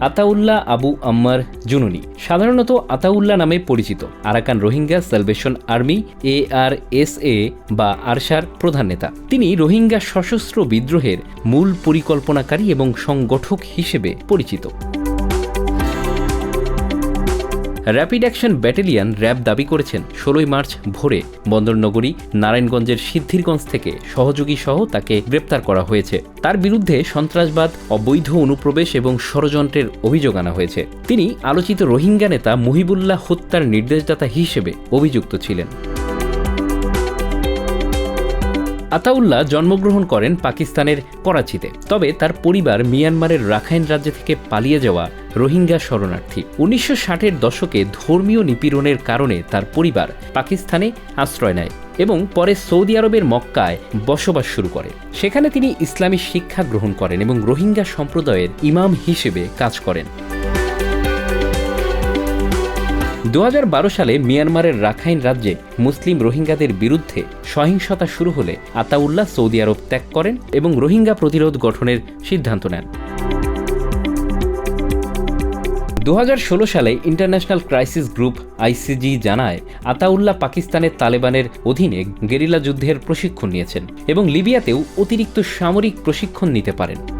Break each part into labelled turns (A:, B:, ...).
A: আতাউল্লাহ আবু আম্মার জুনুনি। সাধারণত আতাউল্লাহ নামে পরিচিত। Arakan Rohingya Salvation Army, A R S A বা আরশার প্রধান নেতা। তিনি রোহিঙ্গা সশস্ত্র বিদ্রোহের মূল পরিকল্পনাকারী এবং সংগঠক হিসেবে পরিচিত। র্যাপিড অ্যাকশন ব্যাটালিয়ান র্যাব দাবি করেছেন, ষোলোই মার্চ ভোরে বন্দরনগরী, নারায়ণগঞ্জের সিদ্ধিরগঞ্জ থেকে সহযোগী সহ তাকে গ্রেপ্তার করা হয়েছে। তার বিরুদ্ধে সন্ত্রাসবাদ, অবৈধ অনুপ্রবেশ এবং ষড়যন্ত্রের অভিযোগ আনা হয়েছে। তিনি আলোচিত রোহিঙ্গা নেতা মুহিবুল্লাহ হত্যার নির্দেশদাতা হিসেবে অভিযুক্ত ছিলেন। আতাউল্লাহ জন্মগ্রহণ করেন পাকিস্তানের করাচিতে। তবে তার পরিবার মিয়ানমারের রাখাইন রাজ্য থেকে পালিয়ে যাওয়া রোহিঙ্গা শরণার্থী। উনিশশো ষাটের দশকে ধর্মীয় নিপীড়নের কারণে তার পরিবার পাকিস্তানে আশ্রয় নেয় এবং পরে সৌদি আরবের মক্কায় বসবাস শুরু করে। সেখানে তিনি ইসলামী শিক্ষা গ্রহণ করেন এবং রোহিঙ্গা সম্প্রদায়ের ইমাম হিসেবে কাজ করেন। দু হাজার বারো সালে মিয়ানমারের রাখাইন রাজ্যে মুসলিম রোহিঙ্গাদের বিরুদ্ধে সহিংসতা শুরু হলে আতাউল্লাহ সৌদি আরব ত্যাগ করেন এবং রোহিঙ্গা প্রতিরোধ গঠনের সিদ্ধান্ত নেন। দু হাজার ষোলো সালে ইন্টারন্যাশনাল ক্রাইসিস গ্রুপ আইসিজি জানায়, আতাউল্লাহ পাকিস্তানের তালেবানের অধীনে গেরিলা যুদ্ধের প্রশিক্ষণ নিয়েছেন এবং লিবিয়াতেও অতিরিক্ত সামরিক প্রশিক্ষণ নিতে পারেন।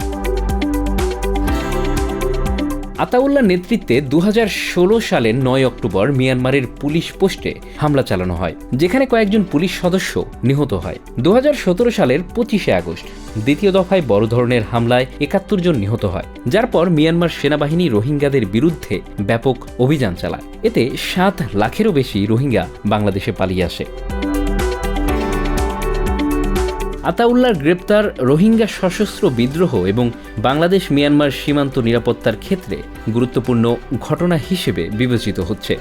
A: আতাউল্লাহ নেতৃত্বে দু হাজার ষোলো সালের নয় অক্টোবর মিয়ানমারের পুলিশ পোস্টে হামলা চালানো হয়, যেখানে কয়েকজন পুলিশ সদস্য নিহত হয়। দু হাজার সতেরো সালের পঁচিশে আগস্ট, দ্বিতীয় দফায় বড় ধরনের হামলায় একাত্তর জন নিহত হয়, যার পর মিয়ানমার সেনাবাহিনী রোহিঙ্গাদের বিরুদ্ধে ব্যাপক অভিযান চালায়। এতে সাত লাখেরও বেশি রোহিঙ্গা বাংলাদেশে পালিয়ে আসে। আতাউল্লাহর গ্রেপ্তার রোহিঙ্গা সশস্ত্র বিদ্রোহ এবং বাংলাদেশ মিয়ানমার সীমান্ত নিরাপত্তার ক্ষেত্রে গুরুত্বপূর্ণ ঘটনা হিসেবে বিবেচিত হচ্ছে।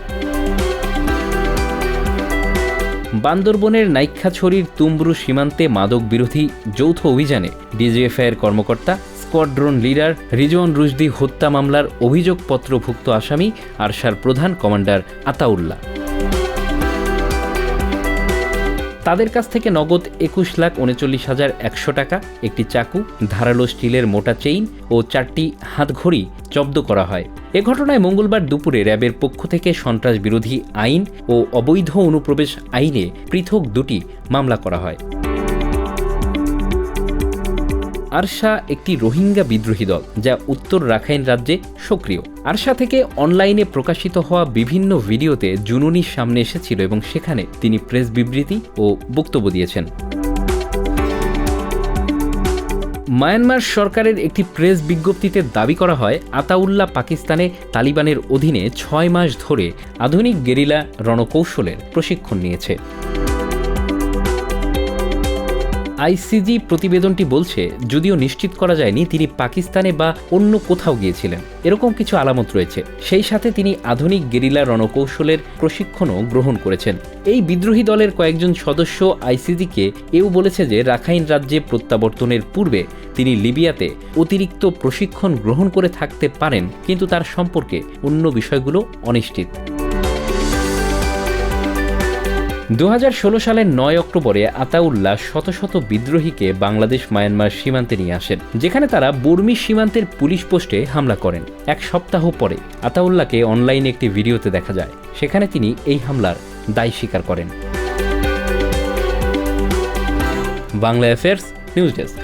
A: বান্দরবনের নাইক্ষাছড়ির তুমব্রু সীমান্তে মাদক বিরোধী যৌথ অভিযানে ডিজিএফআইয়ের কর্মকর্তা, স্কোয়াড্রন লিডার রিজওয়ান রুশদি হত্যা মামলার অভিযোগপত্রভুক্ত আসামি আরশার প্রধান কমান্ডার আতাউল্লাহ। তাদের কাছ থেকে নগদ একুশ লাখ উনচল্লিশ হাজার একশো টাকা, একটি চাকু, ধারালো স্টিলের মোটা চেইন ও চারটি হাতঘড়ি জব্দ করা হয়। এ ঘটনায় মঙ্গলবার দুপুরে র্যাবের পক্ষ থেকে সন্ত্রাস বিরোধী আইন ও অবৈধ অনুপ্রবেশ আইনে পৃথক দুটি মামলা করা হয়। আরশা একটি রোহিঙ্গা বিদ্রোহী দল, যা উত্তর রাখাইন রাজ্যে সক্রিয়। আরশা থেকে অনলাইনে প্রকাশিত হওয়া বিভিন্ন ভিডিওতে জুনুনির সামনে এসেছিল এবং সেখানে তিনি প্রেস বিবৃতি ও বক্তব্য দিয়েছেন। মায়ানমার সরকারের একটি প্রেস বিজ্ঞপ্তিতে দাবি করা হয়, আতাউল্লাহ পাকিস্তানে তালিবানের অধীনে ছয় মাস ধরে আধুনিক গেরিলা রণকৌশলের প্রশিক্ষণ নিয়েছে। আইসিজি প্রতিবেদনটি বলছে, যদিও নিশ্চিত করা যায়নি তিনি পাকিস্তানে বা অন্য কোথাও গিয়েছিলেন। এরকম কিছু আলামত রয়েছে। সেই সাথে তিনি আধুনিক গেরিলা রণকৌশলের প্রশিক্ষণও গ্রহণ করেছেন। এই বিদ্রোহী দলের কয়েকজন সদস্য আইসিজিকে এও বলেছে যে, রাখাইন রাজ্যে প্রত্যাবর্তনের পূর্বে তিনি লিবিয়াতে অতিরিক্ত প্রশিক্ষণ গ্রহণ করে থাকতে পারেন, কিন্তু তার সম্পর্কে অন্য বিষয়গুলো অনিশ্চিত। দু হাজার ষোলো সালের নয় অক্টোবরে আতাউল্লাহ শত শত বিদ্রোহীকে বাংলাদেশ মায়ানমার সীমান্তে নিয়ে আসেন, যেখানে তারা বর্মি সীমান্তের পুলিশ পোস্টে হামলা করেন। এক সপ্তাহ পরে আতাউল্লাহকে অনলাইনে একটি ভিডিওতে দেখা যায়, সেখানে তিনি এই হামলার দায় স্বীকার করেন। Bangla affairs news desk.